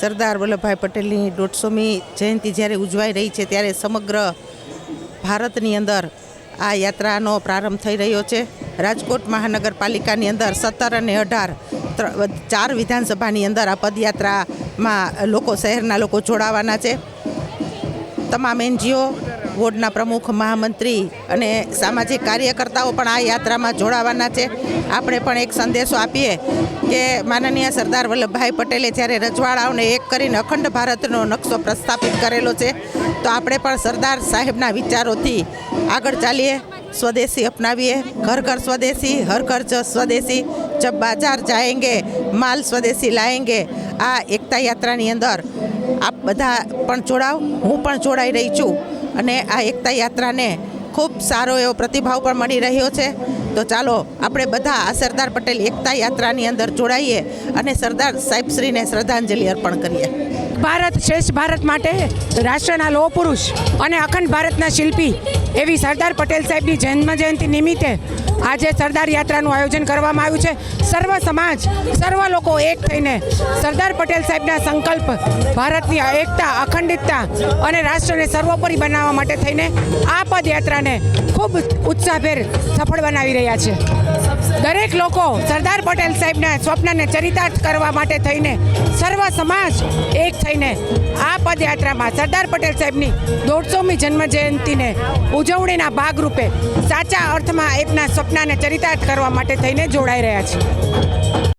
સરદાર વલ્લભભાઈ પટેલની દોઢસોમી જયંતિ જ્યારે ઉજવાઈ રહી છે, ત્યારે સમગ્ર ભારતની અંદર આ યાત્રાનો પ્રારંભ થઈ રહ્યો છે. રાજકોટ મહાનગરપાલિકાની અંદર સત્તર અને અઢાર ચાર વિધાનસભાની અંદર આ પદયાત્રામાં લોકો, શહેરના લોકો જોડાવાના છે. તમામ એનજીઓ વોર્ડના પ્રમુખ મહામંત્રી અને સામાજિક કાર્યકર્તાઓ પણ આ યાત્રામાં જોડાવાના છે. આપણે પણ એક સંદેશો આપીએ કે માનનીય સરદાર વલ્લભભાઈ પટેલે જ્યારે રજવાડાઓને એક કરીને અખંડ ભારતનો નકશો પ્રસ્થાપિત કરેલો છે, તો આપણે પણ સરદાર સાહેબના વિચારોથી આગળ ચાલીએ, સ્વદેશી અપનાવીએ. ઘર ઘર સ્વદેશી, હર ઘર સ્વદેશી. જબ બાજાર જાએંગે માલ સ્વદેશી લાએંગે આ એકતા યાત્રાની અંદર આપ બધા પણ જોડાવ હું પણ જોડાઈ રહી છું અને આ એકતા યાત્રાને ખૂબ સારો એવો પ્રતિભાવ પણ મળી રહ્યો છે. તો ચાલો, આપણે બધા આ સરદાર પટેલ એકતા યાત્રાની અંદર જોડાઈએ અને સરદાર સાહેબશ્રીને શ્રદ્ધાંજલિ અર્પણ કરીએ. ભારત શ્રેષ્ઠ ભારત માટે રાષ્ટ્રના લોહ પુરુષ અને અખંડ ભારતના શિલ્પી એવી સરદાર પટેલ સાહેબની જન્મ જયંતિ નિમિત્તે આજે સરદાર યાત્રાનું આયોજન કરવામાં આવ્યું છે. સર્વ સમાજ, સર્વ લોકો એક થઈને સરદાર પટેલ સાહેબના સંકલ્પ, ભારતની એકતા, અખંડિતતા અને રાષ્ટ્રને સર્વોપરી બનાવવા માટે થઈને આ પદયાત્રાને ખૂબ ઉત્સાહભેર સફળ બનાવી રહ્યા છે. દરેક લોકો સરદાર પટેલ સાહેબના સ્વપ્નને ચરિતાર્થ કરવા માટે થઈને સર્વ સમાજ એક થઈને આ પદયાત્રામાં સરદાર પટેલ સાહેબની દોઢસોમી જન્મ જયંતિને ઉજવણીના ભાગરૂપે સાચા અર્થમાં એમના સ્વપ્નને ચરિતાર્થ કરવા માટે થઈને જોડાઈ રહ્યા છે.